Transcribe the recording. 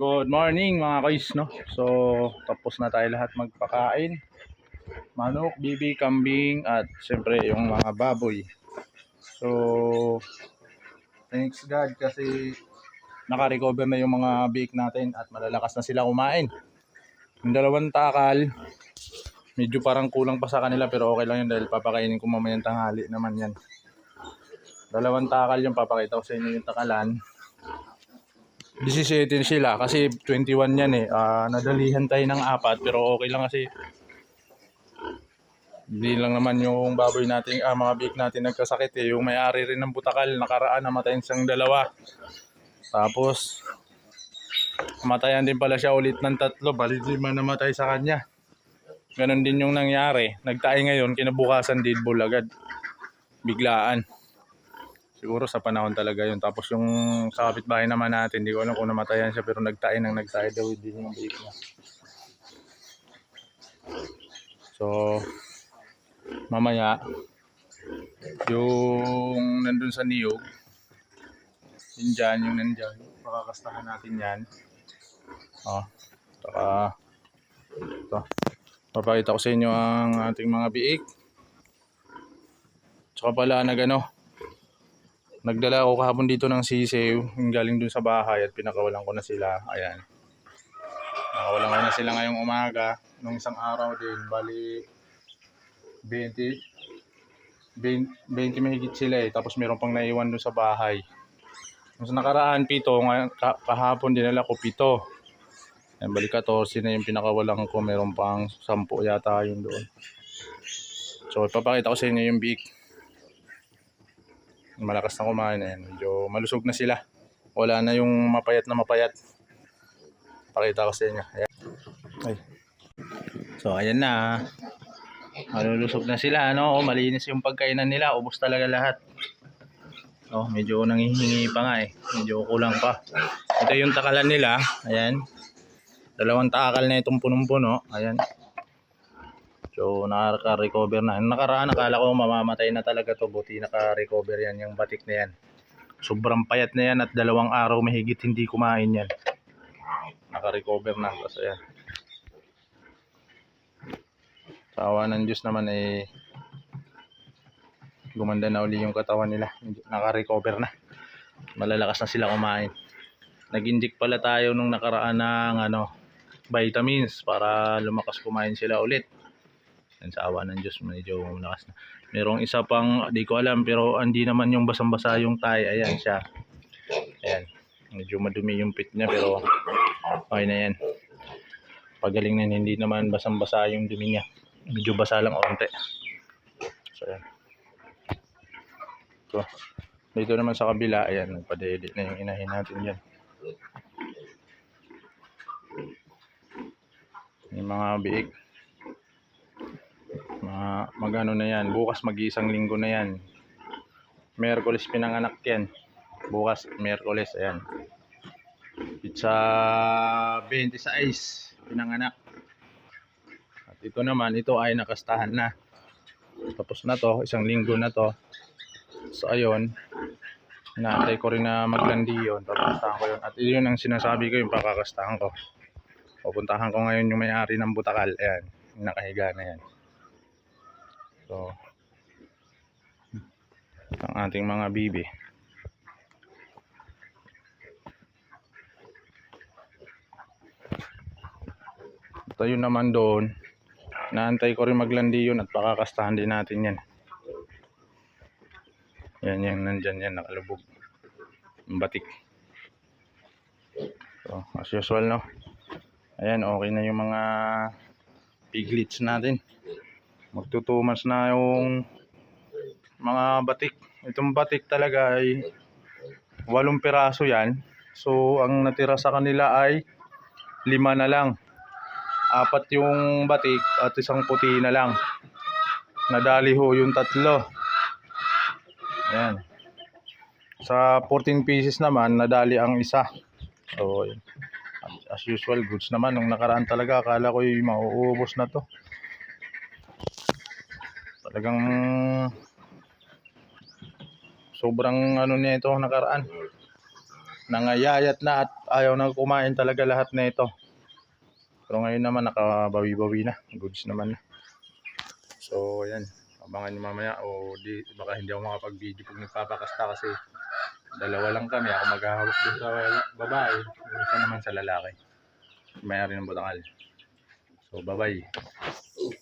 Good morning mga guys, no? So, tapos na tayo lahat magpakain. Manok, bibi, kambing, at syempre yung mga baboy. So, thanks God kasi naka-recover na yung mga bake natin at malalakas na sila kumain. Yung dalawang takal, medyo parang kulang pa sa kanila pero okay lang yun dahil papakainin ko mamayang tanghali naman yan. Dalawang takal yung papakita ko sa inyo yung takalan. 17 sila kasi 21 yan eh. Ah, nadalihan tayo ng apat pero okay lang kasi hindi lang naman yung baboy natin, ah, mga big natin nagkasakit eh. Yung may-ari rin ng butakal, nakaraan, namatayin siyang dalawa. Tapos, namatayan din pala siya ulit ng tatlo. Bali lima namatay sa kanya. Ganon din yung nangyari. Nagtae ngayon, kinabukasan dead bull agad. Biglaan. Siguro sa panahon talaga yun. Tapos yung sa kapitbahay naman natin, hindi ko alam kung namatayan siya pero nagtae nang nagtae daw din yung bake niya. So, mamaya, yung nandun sa niyog, yun dyan, yung nandyan, makakastahan natin yan. Oh, saka, ito. Papakita ko sa inyo ang ating mga biik. Tsaka pala nag ano, Nagdala ako kahapon dito ng sisiw, yung galing dun sa bahay at pinakawalan ko na sila. Ayan. Nakawalan ko na sila ngayong umaga. Nung isang araw din, bali 20, 20, 20 mahigit sila eh. Tapos meron pang naiwan dun sa bahay. Nung sa nakaraan, pito. Ngayon, ka- kahapon dinala ko pito. Ayan, bali 14 na yung pinakawalan ko. Meron pang 10 yata yun doon. So, ipapakita ko sa inyo yung big malakas na kumain ayan. Medyo malusog na sila. Wala na yung mapayat na mapayat. Pakita ko sa inyo. Ayan. Ay. So ayan na. Malulusog na sila ano. Oh, malinis yung pagkainan nila. Ubos talaga lahat. Oh, medyo nangihingi pa nga eh. Medyo kulang pa. Ito yung takalan nila. Ayan. Dalawang takal na itong punong-puno. Ayan. So, nakaka-recover na. Nakaraan, nakala ko mamamatay na talaga to. Buti naka-recover yan, yung batik na yan. Sobrang payat na yan at dalawang araw mahigit hindi kumain yan. Naka-recover na. Kasi yan. Sa awa ng Diyos naman eh gumanda na uli yung katawan nila. Naka-recover na. Malalakas na sila kumain. Nag-inject pala tayo nung nakaraan ng ano, vitamins para lumakas kumain sila ulit. Yan sa awa ng Diyos, medyo malakas na. Merong isa pang, di ko alam, pero hindi naman yung basang-basa yung tayo. Ayan siya. Ayan. Medyo madumi yung pit niya, pero okay na yan. Pagaling na hindi naman basang-basa yung dumi niya. Medyo basa lang onte. So, ayan. So, dito naman sa kabila, ayan, nagpadeli na yung inahin natin dyan. Yung mga biik mga magano na yan bukas mag-iisang linggo na yan. Merkulis pinanganak yan. Bukas Merkulis ayan. Sa 26 pinanganak. At ito naman ito ay nakastahan na. Tapos na to isang linggo na to. So ayun. Inaantay ko rin na maglandi yun. Papuntahan ko yun. At yun ang sinasabi ko yung pakakastahan ko. Pupuntahan ko ngayon yung may-ari ng butakal. Ayan nakahiga na yan So, ang ating mga bibi. Tayo naman doon. Naantay ko rin maglandi yun at pakakastahan din natin yan. Yan yan, nandyan yan, nakalubog. Batik. So, as usual no. Ayan, okay na yung mga piglets natin magtutumas na yung mga batik. Itong batik talaga ay walong piraso yan. So, ang natira sa kanila ay lima na lang. Apat yung batik at isang puti na lang. Nadali ho yung tatlo. Ayan. Sa 14 pieces naman, nadali ang isa. So, as usual, goods naman. Nung nakaraan talaga, akala ko yung mauubos na to talagang sobrang ano niya ito nakaraan nangayayat na at ayaw na kumain talaga lahat na ito. Pero ngayon naman nakabawi-bawi na. Goods naman na. So, ayan. Abangan nyo mamaya o di, baka hindi ako makapag-video pag nagpapakasta kasi dalawa lang kami. Ako maghahawak din sa babae. Isa naman sa lalaki. Mayari ng butangal. So, bye-bye.